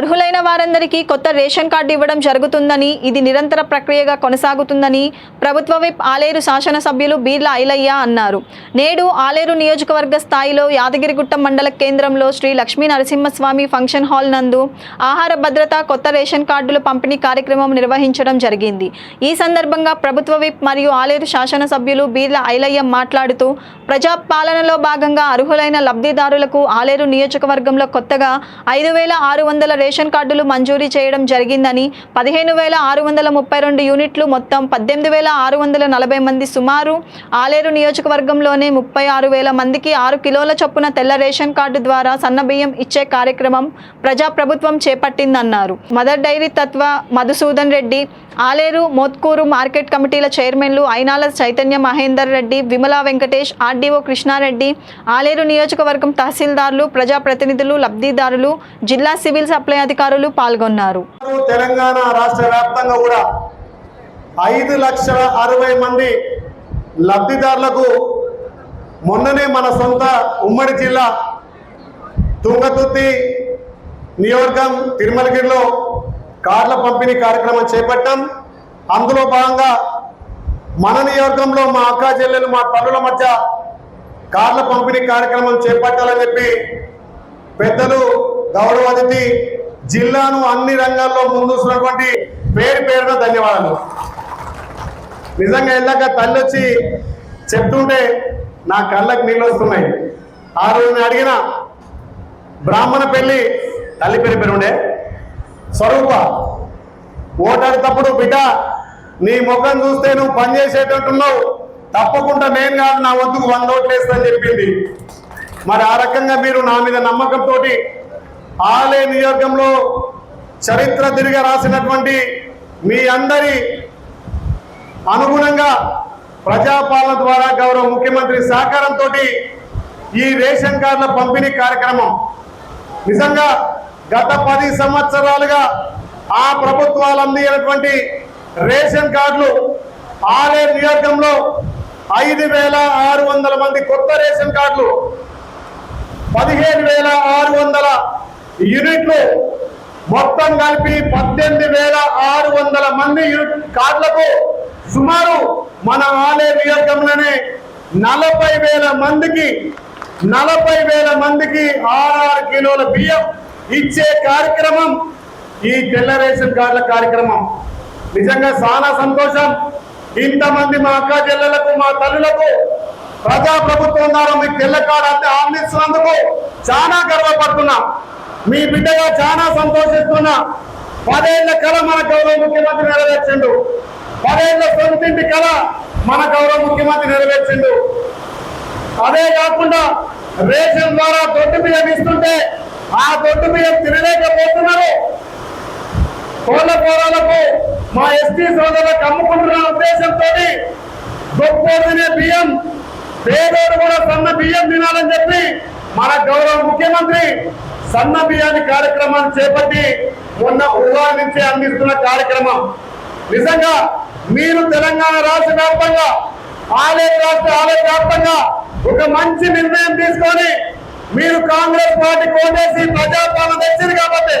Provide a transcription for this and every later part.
అర్హులైన వారందరికీ కొత్త రేషన్ కార్డు ఇవ్వడం జరుగుతుందని ఇది నిరంతర ప్రక్రియగా కొనసాగుతుందని ప్రభుత్వ విప్ ఆలేరు శాసనసభ్యులు బీర్ల ఐలయ్య అన్నారు. నేడు ఆలేరు నియోజకవర్గ స్థాయిలో యాదగిరిగుట్ట మండల కేంద్రంలో శ్రీ లక్ష్మీ నరసింహస్వామి ఫంక్షన్ హాల్ నందు ఆహార భద్రత కొత్త రేషన్ కార్డుల పంపిణీ కార్యక్రమం నిర్వహించడం జరిగింది. ఈ సందర్భంగా ప్రభుత్వ విప్ మరియు ఆలేరు శాసనసభ్యులు బీర్ల ఐలయ్య మాట్లాడుతూ ప్రజాపాలనలో భాగంగా అర్హులైన లబ్ధిదారులకు ఆలేరు నియోజకవర్గంలో కొత్తగా ఐదు వేల ఆరు వందల రేషన్ కార్డులు మంజూరీ చేయడం జరిగిందని పదిహేను వేల ఆరు వందల ముప్పై రెండు యూనిట్లు మొత్తం పద్దెనిమిది వేల ఆరు వందల నలభై మంది సుమారు ఆలేరు నియోజకవర్గంలోనే ముప్పై ఆరు వేల మందికి ఆరు కిలోల చొప్పున తెల్ల రేషన్ కార్డు ద్వారా సన్నబియ్యం ఇచ్చే కార్యక్రమం ప్రజాప్రభుత్వం చేపట్టిందన్నారు. మదర్ డైరీ తత్వ మధుసూదన్ రెడ్డి ఆలేరు మోత్కూరు మార్కెట్ కమిటీల చైర్మన్లు ఐనాల చైతన్య మహేందర్ రెడ్డి విమలా వెంకటేష్ ఆర్డీఓ కృష్ణారెడ్డి ఆలేరు నియోజకవర్గం తహసీల్దార్లు ప్రజాప్రతినిధులు లబ్ధిదారులు జిల్లా సివిల్ సప్లై అధికారులు పాల్గొన్నారు. తెలంగాణ రాష్ట్ర వ్యాప్తంగా కూడా ఐదు లక్షల అరవై మంది లబ్ధిదారులకు మొన్ననే మన సొంత ఉమ్మడి జిల్లా తుంగతుర్తి నియోజకం తిరుమలగిరిలో కార్ల పంపిణీ కార్యక్రమం చేపట్టాం. అందులో భాగంగా మన నియోజకంలో మా అక్క చెల్లెలు మా తల్లుల మధ్య కార్ల పంపిణీ కార్యక్రమం చేపట్టాలని చెప్పి పెద్దలు గౌరవ అతిథి జిల్లాను అన్ని రంగాల్లో ముందుస్తున్నటువంటి పేరు పేరున ధన్యవాదాలు. నిజంగా వెళ్ళాక తల్లి వచ్చి చెప్తుంటే నా కళ్ళకు నీళ్ళు వస్తున్నాయి. ఆ రోజు అడిగిన బ్రాహ్మణ పెళ్ళి తల్లి పేరు పేరుండే. స్వరూప. ఓటేటప్పుడు బిడ్డ నీ ముఖం చూస్తే నువ్వు పని చేసేటట్టున్నావు. తప్పకుండా నేను కాదు నా వద్దుకు వంద ఓట్లు చెప్పింది. మరి ఆ రకంగా మీరు నా మీద నమ్మకంతో ఆలయ నియోగంలో చరిత్ర తిరిగి రాసినటువంటి మీ అందరి అనుగుణంగా ప్రజాపాలన ద్వారా గౌరవ ముఖ్యమంత్రి సహకారంతో ఈ రేషన్ కార్డుల పంపిణీ కార్యక్రమం నిజంగా గత పది సంవత్సరాలుగా ఆ ప్రభుత్వాలు అందించినటువంటి రేషన్ కార్డులు ఆలయ నియోజకంలో ఐదు వేల ఆరు వందల మంది కొత్త రేషన్ కార్డులు పదిహేను వేల ఆరు వందల యూనిట్లు మొత్తం కలిపి పద్దెనిమిది వేల ఆరు వందల మంది యూనిట్ కార్డులకు సుమారు మన ఆలయ నియోజకంలోనే నలభై వేల మందికి నలభై వేల మందికి ఆరు కిలోల బియ్యం ఇచ్చే కార్యక్రమం ఈ తెల్ల రేషన్ కార్డుల కార్యక్రమం. నిజంగా చాలా సంతోషం. ఇంతమంది మా అక్క చెల్లెలకు మా తల్లులకు ప్రజా ప్రభుత్వం ద్వారా మీకు తెల్ల కార్డు అంతే ఆనందిస్తున్నందుకు చాలా గర్వపడుతున్నా. మీ బిడ్డగా చాలా సంతోషిస్తున్నా. పదేళ్ళ కళ మన గౌరవ ముఖ్యమంత్రి నెరవేర్చిండు. పదేళ్ళ సొంతింటి కళ మన గౌరవ ముఖ్యమంత్రి నెరవేర్చిండు. అదే కాకుండా రేషన్ ద్వారా దొడ్డు బియ్యం ఇస్తుంటే ఆ దొడ్డు బియ్యం తినలేకపోతున్నారు. కోళ్ళ కూరలకు మా ఎస్టీ సోదరులకు అమ్ముకుంటున్న ఉద్దేశంతో గొప్ప తినే బియ్యం పేదోడు కూడా సన్న బియ్యం తినాలని చెప్పి మన గౌరవ ముఖ్యమంత్రి సన్న బియ్యాన్ని కార్యక్రమాన్ని చేపట్టి మొన్న ఉగాది నుంచి అందిస్తున్న కార్యక్రమం. నిజంగా మీరు తెలంగాణ రాష్ట్ర వ్యాప్తంగా ఆలయ రాష్ట్ర ఆలయ వ్యాప్తంగా ఒక మంచి నిర్ణయం తీసుకొని మీరు కాంగ్రెస్ పార్టీ ఓటేసి ప్రజాపాలన తెచ్చింది కాబట్టి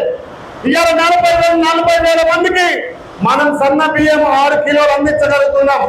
ఇవాళ నలభై నలభై వేల మందికి మనం సన్న బియ్యం ఆరు కిలోలు అందించగలుగుతున్నాం.